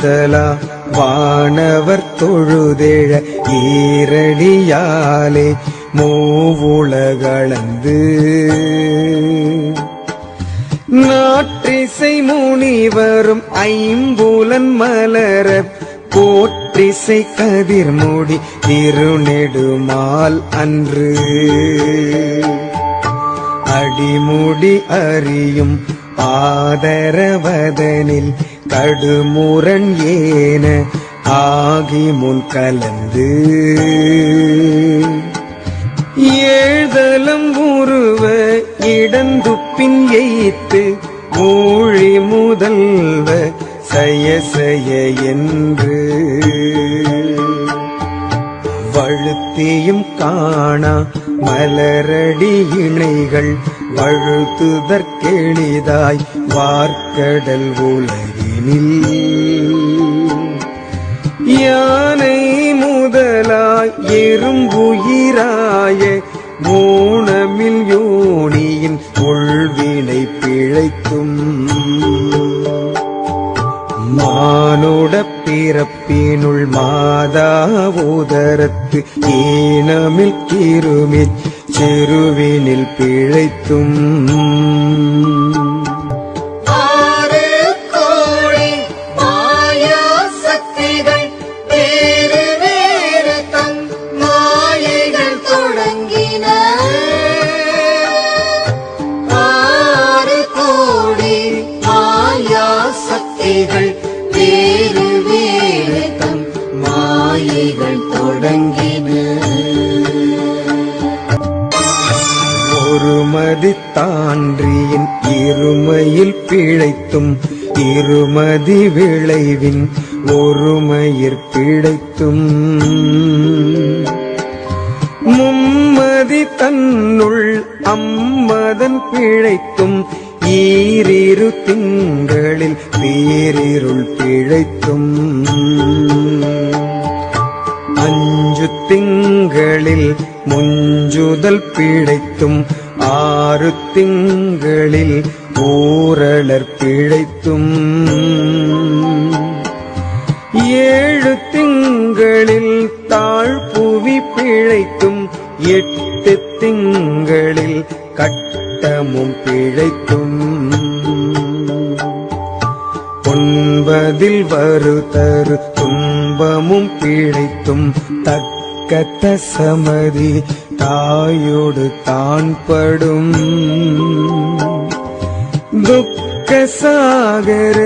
முதலா வானவர் தொழுதேழ ஈரடியாலே மூவுலகளந்து. நாற்றிசை முனிவரும் ஐம்பூலன் மலர போற்றிசை கதிர்மூடி திருநெடுமால் அன்று. அடிமுடி அறியும் ஆதரவதனில் தடுமுரண் ஏன ஆகி முன் கலந்து. ஏழ்தலம் உருவ இடந்துப்பின் எய்த்து மூழி முதல்வ செய்ய செய்ய என்று. வழுத்தியும் காணா மலரடி இணைகள் வழுத்துதற்கெளிதாய் வார்க்கடல் எனில் யானை முதலாய் எறும்புயிராய மூணமில் யோனியின் கொள்வினை பிழைக்கும். மானுட பிறப்பினுள் மாதா உதரத்து ஈனமில் கிருமிச் செருவினில் பிழைத்தும் மாயைகள் தொடங்கின. ஒருமதி தான்றியின் இருமையில் பிழைத்தும் இருமதி விளைவின் ஒருமயிர் பிழைத்தும். மும்மதி தன்னுள் அம்மதன் பிழைத்தும் ஈரிரு திங்களில் பேரிருள் பிழைத்தும். அஞ்சு திங்களில் முஞ்சுதல் பிழைத்தும் ஆறு திங்களில் ஊரளர் பிழைத்தும். ஏழு திங்களில் தாழ்புவி பிழைத்தும் எட்டு திங்களில் கட்டமும் பிழைத்தும். ஒன்பதில் வருதரு துன்பமும் பிழைத்தும் தக்கத்த சமதி தாயோடு தான் படும் துக்க சாகர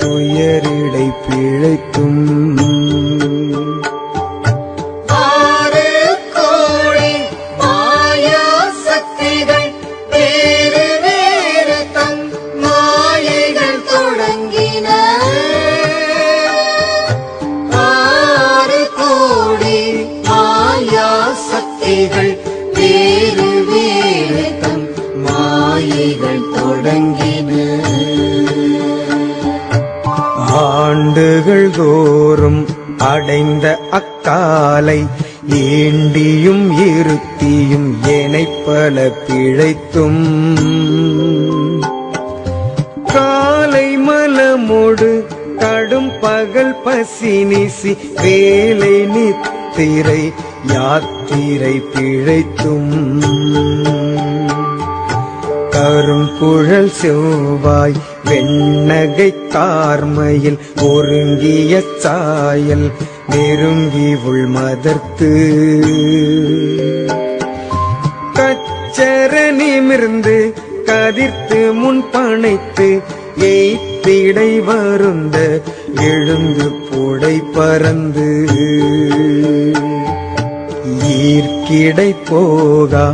துயரிடை பிழைக்கும் முடங்கிடு ஆண்டுகள் தோறும் அடைந்த அக்காலை ஏண்டியும் இருத்தியும் ஏனைப் பல பிழைத்தும். காலை மலமோடு கடும் பகல் பசி நீசி வேலை நித்திரை யாத்திரை பிழைத்தும். கருங்குழல் செவ்வாய் வெண்ணகை தார்மையில் ஒருங்கிய சாயல் நெருங்கி உள் மதர்த்து. கச்சர நிமிர்ந்து கதிர்த்து முன் பணைத்து எய்த்திடை வருந்த எழுந்து புடை பறந்து. ஈர்க்கிடை போகா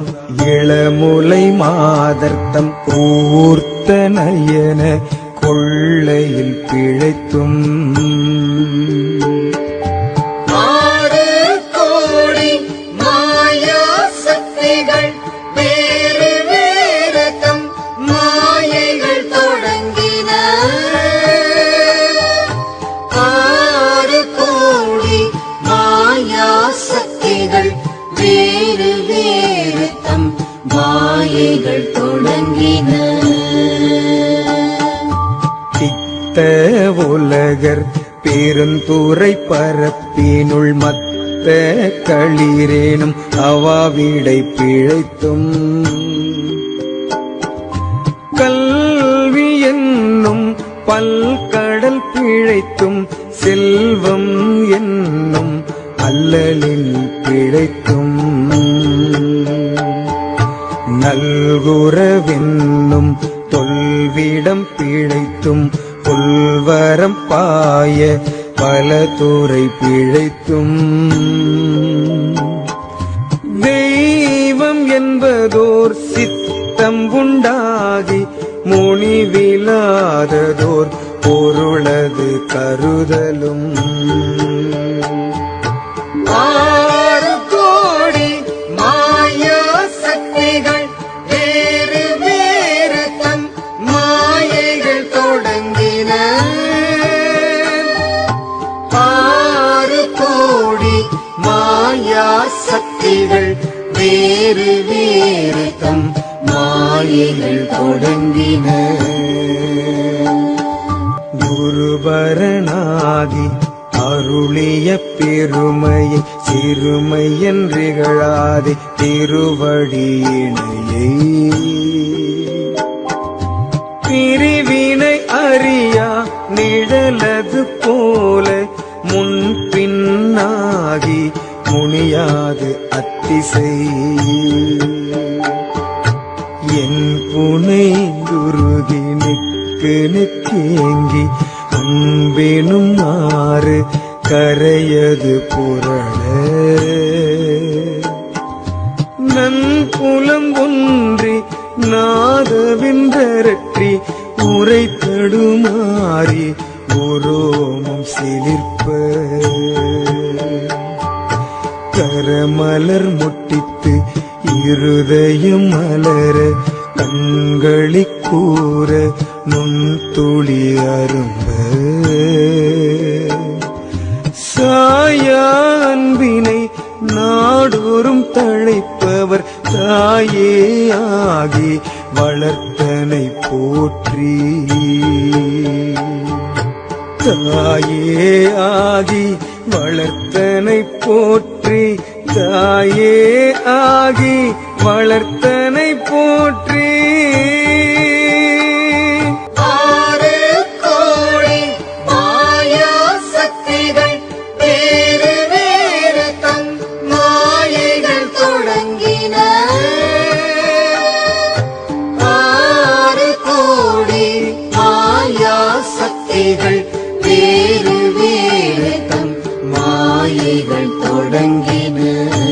இளமுலை மாதர்த்தம் ஊர்த்த நயன கொள்ளையில் பிழைத்தும். பணிகள் தொடங்கின. சித்த உலகர் பெருந்துரை பரப்பினுள் மத்த களிரேனும் அவாவிடை பிழைத்தும். கல்வி என்னும் பல்கடல் பிழைத்தும் செல்வம் என்னும் அல்லலில் பிழைத்தும். நல்குறவென்னும் தொல்விடம் பிழைத்தும் புல்வரம் பாய பல துறை பிழைத்தும். தெய்வம் என்பதோர் சித்தம் உண்டாகி முனிவிலாததோர் பொருளது கருதலும். மாயைகள் தொடங்கின. குருபரணாதி அருளிய பெருமையை சிறுமை என்றிகழாதே திருவடியினையை. பிரிவினை அறியா நிழலது போல முன் பின்னாகி முனியாது அத்திசை. என் புனை குருகி நிற்கு நிற்கேங்கி அன்பெனும் ஆறு கரையது புரள. நன்புலம் ஒன்றி நாதவின்றரற்றி உரைத்தடுமாறி உரோமம் சிலிர்ப்ப. கரமலர் முட்டித்து இருதயம் மலர கண்களி கூற நுண் துளி அரும்ப. சாயான்பினை நாடோறும் தழைப்பவர் தாயே ஆகி வளர்த்தனை போற்றி. தாயே ஆகி வளர்த்தனை போற்றி. தாயே ஆகி வளர்த்தனை போற்றி. சக்திகள் வேலைகள் தொடங்கின.